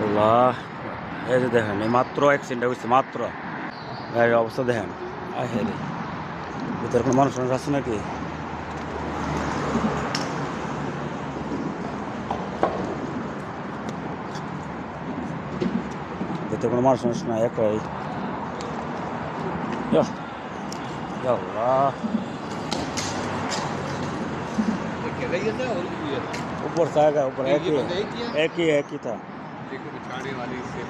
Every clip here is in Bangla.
আল্লাহ এই যে দেখেন এই মাত্র অ্যাক্সিডেন্ট হয়েছে মাত্র গাড়ির অবস্থা দেখেন আয় হে রে ভিতরে কোনো মানুষ মানুষ আছে নাকি ভিতরে কোনো মানুষ মানুষ নাই একই ইয়া, ইয়া আল্লাহ अकेला ही था और भी है ऊपर से आएगा ऊपर एक ही ये है बंदा एक ही है एक ही एक देखो को बिछाने वाली से।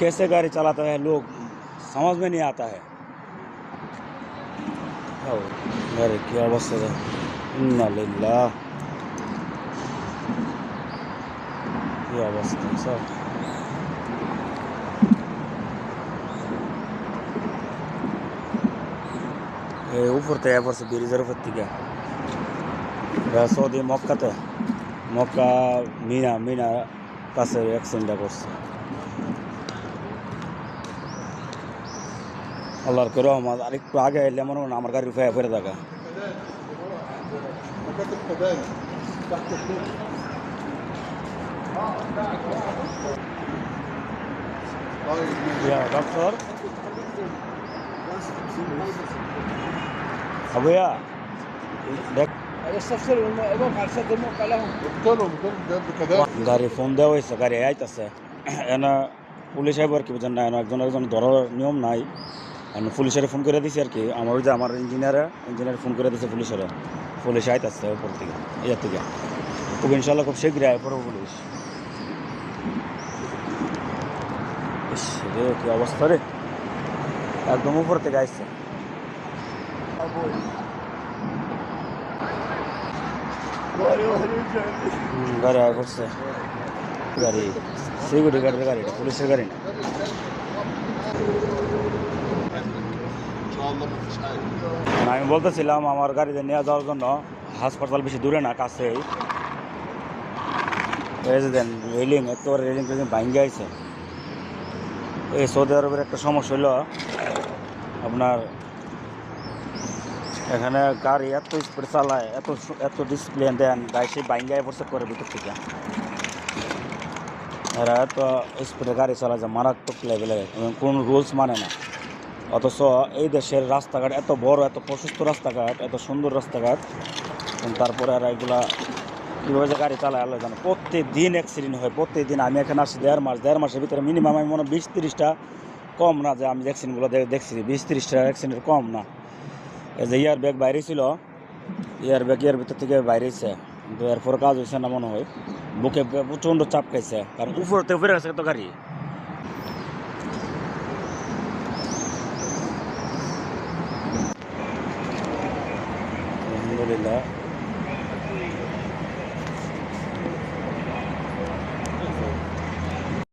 कैसे गाड़ी चलाता है लोग? समझ में नहीं आता है। अरे क्या अवस्था था इन्ना क्या अवस्था सर ऊपर तो ऊपर से बेरी ज़रूरत थी क्या? सऊदी मौका तो मौका मीना मीना কাছে এক্সচেঞ্জটা করছে আল্লাহর করে আমার আরেকটু আগে এলে মনে হয় আমার গাড়ি ফেয়া ফেরে থাকা ডক্টর भैया देख يستفسر الامام على سد الموقع لهم قلت لهم قلت لهم ده كبان গাড়ি ফোন দেওয়া হয়েছে গাড়ি আইতাছে এনে পুলিশ আইব আর কি বুঝেন না এনে একজন একজন ধরার নিয়ম নাই আমি পুলিশের ফোন করে দিছি আর কি আমার ওই যে আমার ইঞ্জিনিয়ারে ইঞ্জিনিয়ার ফোন করে দিছে পুলিশের পুলিশ আইতাছে উপর থেকে ইয়ার থেকে খুব ইনশাল্লাহ খুব শীঘ্রই আয় পড়বো পুলিশ ইস রে কি অবস্থা রে একদম উপর থেকে আসছে গাড়ি আয় করছে। গাড়ি সিকিউরিটি গার্ডের গাড়ি পুলিশের গাড়ি না। মানে আমি বলতেছিলাম, আমার গাড়িতে নিয়ে যাওয়ার জন্য হাসপাতাল বেশি দূরে না, কাছেই। দেন রেলিং একেবারে রেলিং টেলিং ভাঙ্গে আছে এই সৌদি আরবের একটা সমস্যা হলো আপনার এখানে গাড়ি এত স্পিড চালায়, এত এত ডিসপ্লে দেন, গাড়ি সেই ভাঙ্গায় পড়ছে করে ভিতর থেকে। এরা এত স্পিডে গাড়ি চালায় যে মারাত্মক লেভেলে এবং কোনো রুলস মানে না। অথচ এই দেশের রাস্তাঘাট এত বড়, এত প্রশস্ত রাস্তাঘাট, এত সুন্দর রাস্তাঘাট। তারপরে আর এগুলা কীভাবে যে গাড়ি চালায়, আল্লাহ জানে। প্রত্যেক দিন অ্যাক্সিডেন্ট হয় প্রত্যেকদিন আমি এখানে আসছি দেড় মাস, দেড় মাসের ভিতরে মিনিমাম আমি মনে হয় বিশ তিরিশটা কম না যে আমি অ্যাক্সিডেন্টগুলো দেখছি। বিশ তিরিশটা অ্যাক্সিডেন্ট কম না। যে ইয়ার ব্যাগ বাইরে ছিল ইয়ার ব্যাগ ইয়ার ভিতর থেকে বাইরেছে। কিন্তু এরপর কাজ হয়েছে না মনে হয়। বুকে প্রচণ্ড চাপ খাইছে। কারণ উপরতে উপরে গেছে তো গাড়ি?